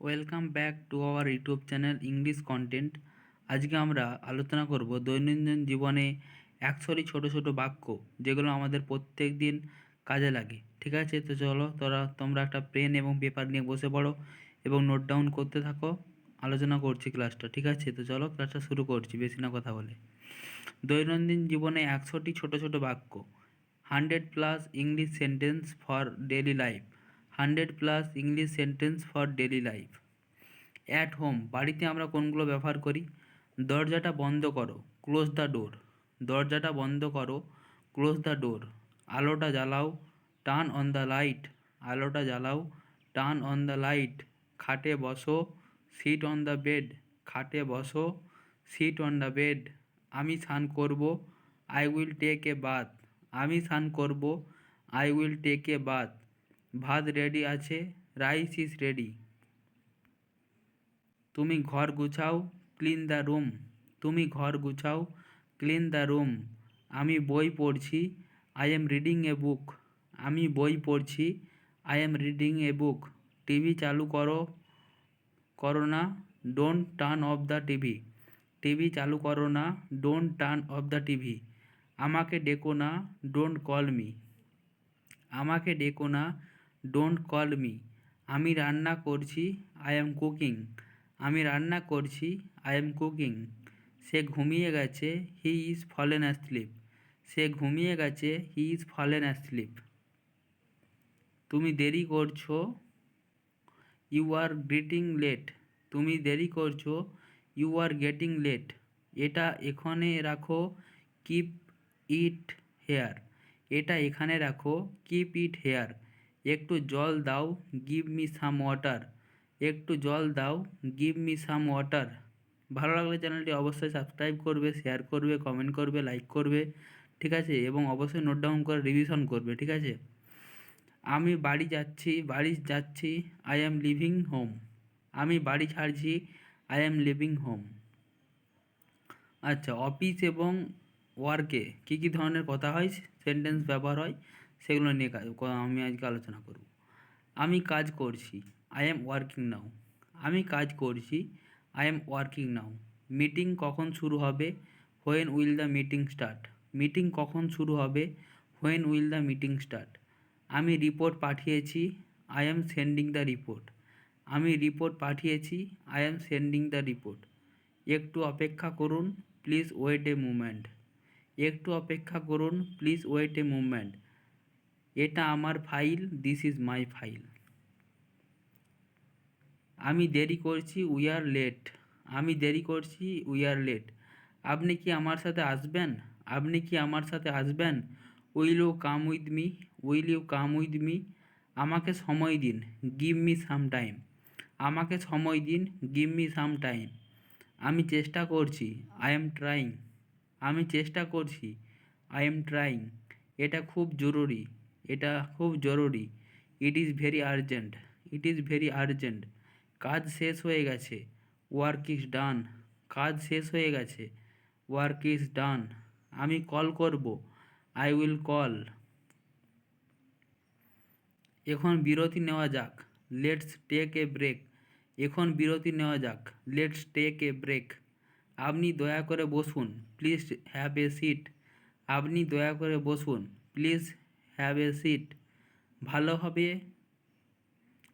Welcome back to our YouTube channel English content আজকে আমরা আলোচনা করব দৈনন্দিন জীবনে একশোটি ছোটো ছোটো বাক্য যেগুলো আমাদের প্রত্যেক দিন কাজে লাগে। ঠিক আছে? তো চলো, তোরা, তোমরা একটা পেন এবং পেপার নিয়ে বসে পড়ো এবং নোট ডাউন করতে থাকো। আলোচনা করছি ক্লাসটা ঠিক আছে? তো চলো ক্লাসটা শুরু করছি, বেশি না কথা বলে। দৈনন্দিন জীবনে একশোটি ছোটো ছোটো বাক্য। Hundred plus English sentence for daily life hundred plus English sentence for daily life. At home, বাড়িতে আমরা কোনগুলো ব্যবহার করি? দরজাটা বন্ধ করো, ক্লোজ দ্য ডোর। দরজাটা বন্ধ করো, ক্লোজ দ্য ডোর। আলোটা জ্বালাও, টার্ন অন দ্য লাইট। আলোটা জ্বালাও, টার্ন অন দ্য লাইট। খাটে বসো, সিট অন দ্য বেড। খাটে বসো, সিট অন দ্য বেড। আমি স্নান করব, I will take a bath. আমি স্নান করব, I will take a bath. ভাত রেডি আছে রাইস ইজ রেডি তুমি ঘর গুছাও ক্লিন দ্য রুম তুমি ঘর গুছাও ক্লিন দ্য রুম আমি বই পড়ছি I am reading a book আমি বই পড়ছি I am reading a book TV চালু করো করো না don't turn off the TV TV চালু করো না don't turn off the TV আমাকে ডেকো না ডোন্ট কল মি আমাকে ডেকো না ডোন্ট কল মি আমি রান্না করছি আই এম কুকিং আমি রান্না করছি আই এম কুকিং সে ঘুমিয়ে গেছে হি ইজ ফলেন অ্যাসলিপ সে ঘুমিয়ে গেছে হি ইজ ফলেন অ্যাসলিপ তুমি দেরি করছ ইউ আর গেটিং লেট তুমি দেরি করছ ইউ আর গেটিং লেট এটা এখানে রাখো কিপ ইট হেয়ার এটা এখানে রাখো কিপ ইট হেয়ার একটু জল দাও গিভ মি সাম ওয়াটার একটু জল দাও গিভ মি সাম ওয়াটার ভালো লাগলে চ্যানেলটি অবশ্যই সাবস্ক্রাইব করবে শেয়ার করবে কমেন্ট করবে লাইক করবে, ঠিক আছে? এবং অবশ্যই নোট ডাউন করে রিভিশন করবে, ঠিক আছে? আমি বাড়ি যাচ্ছি বাড়ি যাচ্ছি আই অ্যাম লিভিং হোম আমি বাড়ি ছাড়ছি আই অ্যাম লিভিং হোম আচ্ছা অফিস এবং ওয়ার্কে কী কী ধরনের কথা হয়? সেন্টেন্স ব্যবহার হয়? সেগুলো নিয়ে কাজ আমি আজকে আলোচনা করব। আমি কাজ করছি আই এম ওয়ার্কিং নাও আমি কাজ করছি I am working now meeting কখন শুরু হবে? When will the meeting start meeting কখন শুরু হবে? When will the meeting start আমি রিপোর্ট পাঠিয়েছি I am sending the report আমি রিপোর্ট পাঠিয়েছি I am sending the report একটু অপেক্ষা করুন প্লিজ ওয়েট এ মুমেন্ট একটু অপেক্ষা করুন প্লিজ ওয়েট এ মুভমেন্ট এটা আমার file this is my file আমি দেরি করছি উই আর লেট আমি দেরি করছি উই আর লেট আপনি কি আমার সাথে আসবেন? আপনি কি আমার সাথে আসবেন? Will you come with me will you come with me আমাকে সময় দিন গিভ মি সাম টাইম আমাকে সময় দিন গিভ মি সাম টাইম আমি চেষ্টা করছি আই এম ট্রাইং আমি চেষ্টা করছি আই এম ট্রাইং এটা খুব জরুরি। এটা খুব জরুরি। It is very urgent it is very urgent কাজ শেষ হয়ে গেছে। ওয়ার্ক ইজ ডান কাজ শেষ হয়ে গেছে। ওয়ার্ক ইজ ডান আমি কল করব। আই উইল কল এখন বিরতি নেওয়া যাক। লেটস টেক এ ব্রেক এখন বিরতি নেওয়া যাক। লেটস টেক এ ব্রেক আপনি দয়া করে বসুন। প্লিজ হ্যাভ এ সিট আপনি দয়া করে বসুন। প্লিজ হ্যাভ এ সিট ভালোভাবে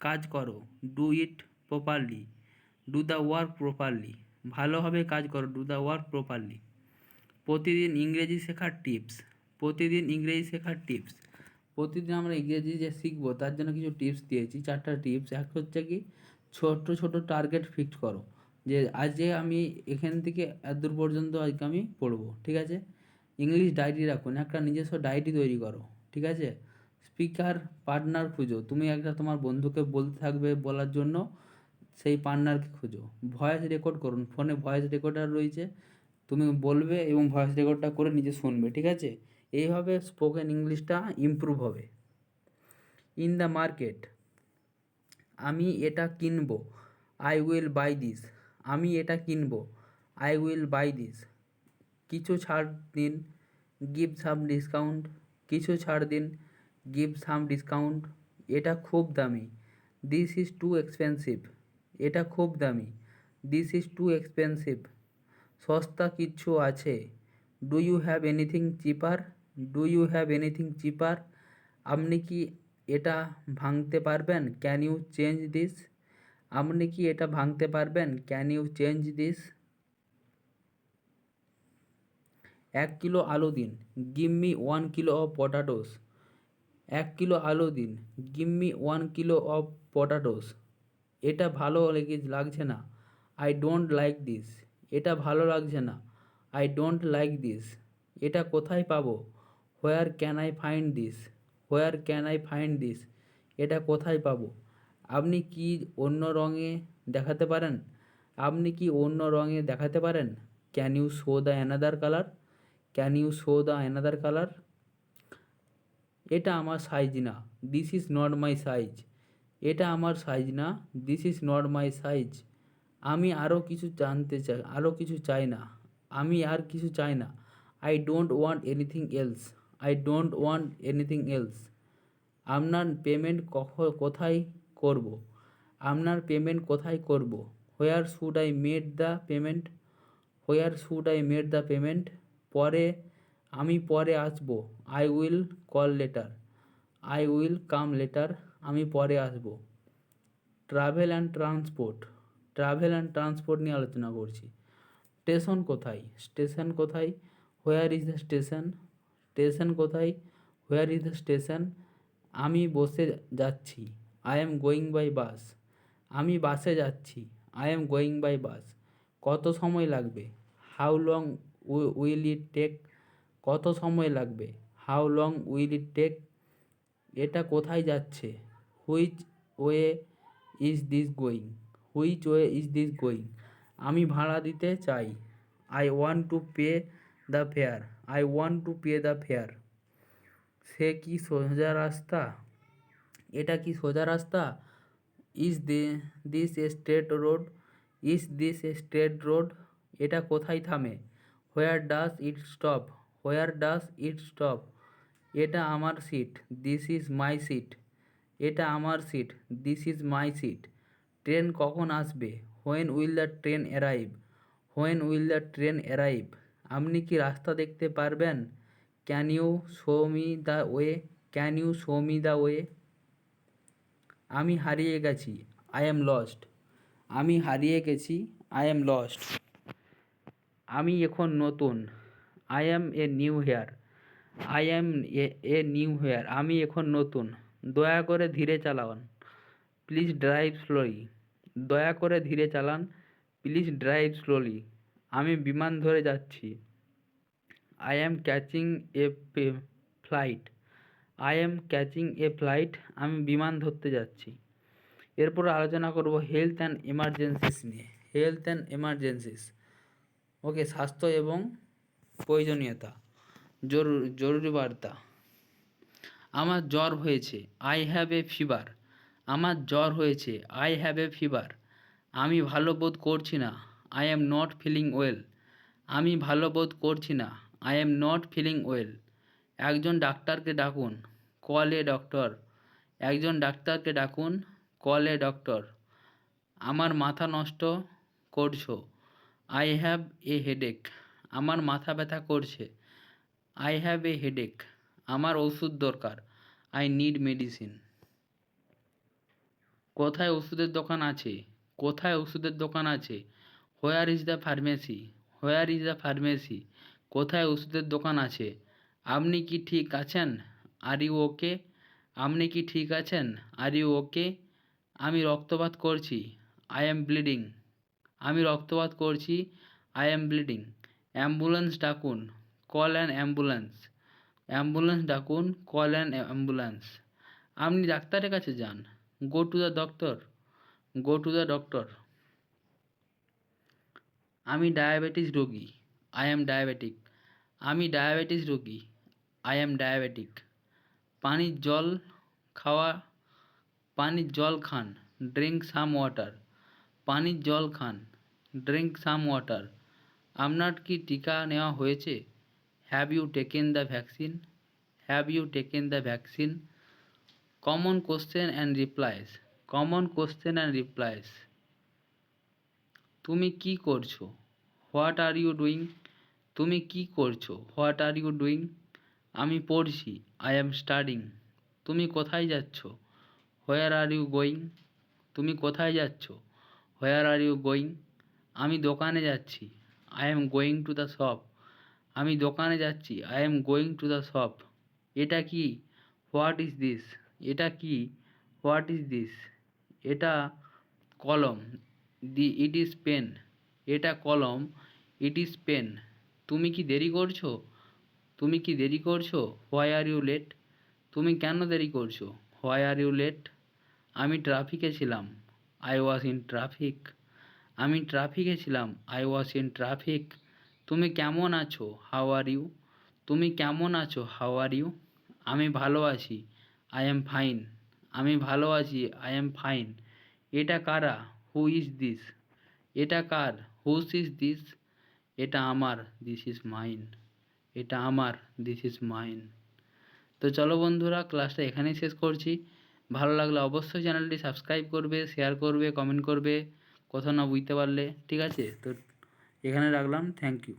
কাজ করো। Do it properly do the work properly ভালোভাবে কাজ করো। ডু দ্য ওয়ার্ক প্রপারলি প্রতিদিন ইংরেজি শেখার টিপস প্রতিদিন ইংরেজি শেখার টিপস প্রতিদিন আমরা ইংরেজি যে শিখব, তার জন্য কিছু টিপস দিয়েছি। চারটা টিপস এক হচ্ছে কি, ছোট্ট ছোট টার্গেট ফিক্স করো। যে আজকে আমি এখান থেকে এতদূর পর্যন্ত আজকে আমি পড়ব। ঠিক আছে? ইংলিশ ডায়েরি রাখুন। একটা নিজস্ব ডায়েরি তৈরি করো। ঠিক আছে? স্পিকার পার্টনার খুঁজো। তুমি একটা তোমার বন্ধুকে বলতে থাকবে বলার জন্য, সেই পার্টনারকে খুঁজো। ভয়েস রেকর্ড করুন। ফোনে ভয়েস রেকর্ডার রয়েছে। তুমি বলবে এবং ভয়েস রেকর্ডটা করে নিজে শুনবে, ঠিক আছে? এইভাবে স্পোকেন ইংলিশটা ইমপ্রুভ হবে। ইন দ্য মার্কেট আমি এটা কিনবো। আই উইল বাই দিস আমি এটা কিনবো। আই উইল বাই দিস কিছু ছাড় দিন। গিভ সাম ডিসকাউন্ট কিছু ছাড় দিন গিভ সাম ডিসকাউন্ট এটা খুব দামি। দিস ইজ টু এক্সপেন্সিভ এটা খুব দামি। দিস ইজ টু এক্সপেন্সিভ সস্তা কিচ্ছু আছে। Do you have anything cheaper do you have anything cheaper আপনি কি এটা ভাঙতে পারবেন? ক্যান ইউ চেঞ্জ দিস আপনি কি এটা ভাঙতে পারবেন? ক্যান ইউ চেঞ্জ দিস এক কিলো আলু দিন gimme one kilo of potatoes এক কিলো আলু দিন gimme one kilo of potatoes এটা ভালো লেগে, লাগছে না। আই ডোন্ট লাইক দিস এটা ভালো লাগছে না। আই ডোন্ট লাইক দিস এটা কোথায় পাবো? Where can I find this where can I find this এটা কোথায় পাবো? আপনি কি অন্য রঙে দেখাতে পারেন? আপনি কি অন্য রঙে দেখাতে পারেন? Can you show the another colour can you show the another colour এটা আমার সাইজ না। This is not my size এটা আমার সাইজ না। This is not my size আমি আরও কিছু জানতে চাই আরও কিছু চাই না। আমি আর কিছু চাই না। I don't want anything else I don't want anything else আপনার পেমেন্ট কখ, কোথায় করব? আপনার পেমেন্ট কোথায় করব? Where should I made the payment where should I made the payment পরে আমি পরে আসব। I will call later I will come later আমি পরে আসব। Travel and transport travel and transport নিয়ে আলোচনা করছি। স্টেশন কোথায়? স্টেশন কোথায়? Where is the station station কোথায়? হোয়ার ইজ দ্য স্টেশন আমি বসে যাচ্ছি। I am going by bus আমি বাসে যাচ্ছি। I am going by bus কত সময় লাগবে? How long will it take কত সময় লাগবে? How long will it take এটা কোথায় যাচ্ছে? Which way is this going which way is this going আমি ভাড়া দিতে চাই। I want to pay the fare I want to pay the fare সে কি সোজা রাস্তা? এটা কি সোজা রাস্তা? Is this a straight road is this a straight road এটা কোথায় থামে? Where does it stop where does it stop এটা আমার seat this is my seat এটা আমার seat this is my seat train কখন আসবে? When will the train arrive when will the train arrive আপনি কি রাস্তা দেখতে পারবেন? Can you show me the way can you show me the way আমি হারিয়ে গেছি। আই এম লস্ট আমি হারিয়ে গেছি। আই এম লস্ট আমি এখন নতুন। I am a new here I am a new here আমি এখন নতুন। দয়া করে ধীরে চালান। প্লিজ ড্রাইভ স্লোলি দয়া করে ধীরে চালান। প্লিজ ড্রাইভ স্লোলি আমি বিমান ধরে যাচ্ছি। I am catching a flight I am catching a flight আমি বিমান ধরতে যাচ্ছি। এরপর আলোচনা করব হেলথ অ্যান্ড এমার্জেন্সিস নিয়ে। হেলথ অ্যান্ড এমার্জেন্সিস ওকে স্বাস্থ্য এবং প্রয়োজনীয়তা জরুরি জরুরি বার্তা আমার জ্বর হয়েছে আই হ্যাভ এ ফিভার আমার জ্বর হয়েছে আই হ্যাভ এ ফিভার আমি ভালো বোধ করছি না I am not feeling well আমি ভালো বোধ করছি না I am not feeling well একজন ডাক্তারকে ডাকুন কল এ ডক্টর একজন ডাক্তারকে ডাকুন কল এ ডক্টর আমার মাথা নষ্ট করছ। আই হ্যাভ এ হেডেক আমার মাথা ব্যথা করছে। আই হ্যাভ এ হেডেক আমার ওষুধ দরকার। আই নিড মেডিসিন কোথায় ওষুধের দোকান আছে? কোথায় ওষুধের দোকান আছে? Where is the pharmacy where is the pharmacy কোথায় ওষুধের দোকান আছে? আপনি কি ঠিক আছেন? আর ইউ ওকে আপনি কি ঠিক আছেন? আর ইউ ওকে আমি রক্তপাত করছি। আই অ্যাম ব্লিডিং আমি রক্তপাত করছি আই অ্যাম ব্লিডিং অ্যাম্বুলেন্স ডাকুন কল অ্যান অ্যাম্বুলেন্স অ্যাম্বুলেন্স ডাকুন কল অ্যান অ্যাম্বুলেন্স আপনি ডাক্তারের কাছে যান। Go to the doctor go to the doctor আমি ডায়াবেটিস রোগী। আই অ্যাম ডায়াবেটিক আমি ডায়াবেটিস রোগী। আই অ্যাম ডায়াবেটিক পানির জল খাওয়া, পানির জল খান। ড্রিঙ্ক সাম ওয়াটার পানির জল খান, ড্রিঙ্ক সাম ওয়াটার। আপনার কি টিকা নেওয়া হয়েছে? Have you taken the vaccine? Have you taken the vaccine? Common question and replies, common question and replies. তুমি কি করছ? What are you doing? তুমি কি করছ? What are you doing? আমি পড়ছি, আই অ্যাম স্টাডিং। তুমি কোথায় যাচ্ছ? Where are you going? তুমি কোথায় যাচ্ছ? হোয়ার আর ইউ গোয়িং আমি দোকানে যাচ্ছি। I am going to the shop আমি দোকানে যাচ্ছি। I am going to the shop এটা কি? হোয়াট ইজ দিস এটা কি? হোয়াট ইজ দিস এটা কলম। দি ইট ইজ পেন এটা কলম। ইট ইজ পেন তুমি কি দেরি করছ? তুমি কি দেরি করছ? হোয়াই আর ইউ লেট তুমি কেন দেরি করছ? হোয়াই আর ইউ লেট আমি ট্রাফিকে ছিলাম। আই ওয়াজ ইন ট্রাফিক আমি ট্রাফিকে ছিলাম। আই ওয়াজ ইন ট্রাফিক তুমি কেমন আছো? হাউ আর ইউ তুমি কেমন আছো? হাউ আর ইউ আমি ভালো আছি। আই এম ফাইন আমি ভালো আছি। আই এম ফাইন এটা কারা? হু ইজ দিস এটা কার? হুস ইজ দিস এটা আমার। দিস ইজ মাইন এটা আমার। দিস ইজ মাইন তো চলো বন্ধুরা ক্লাসটা এখানেই শেষ করছি। ভালো লাগলে অবশ্যই চ্যানেলটি সাবস্ক্রাইব করবে শেয়ার করবে কমেন্ট করবে, কথা না বুঝতে পারলে, ঠিক আছে? তো এখানে রাখলাম থ্যাংক ইউ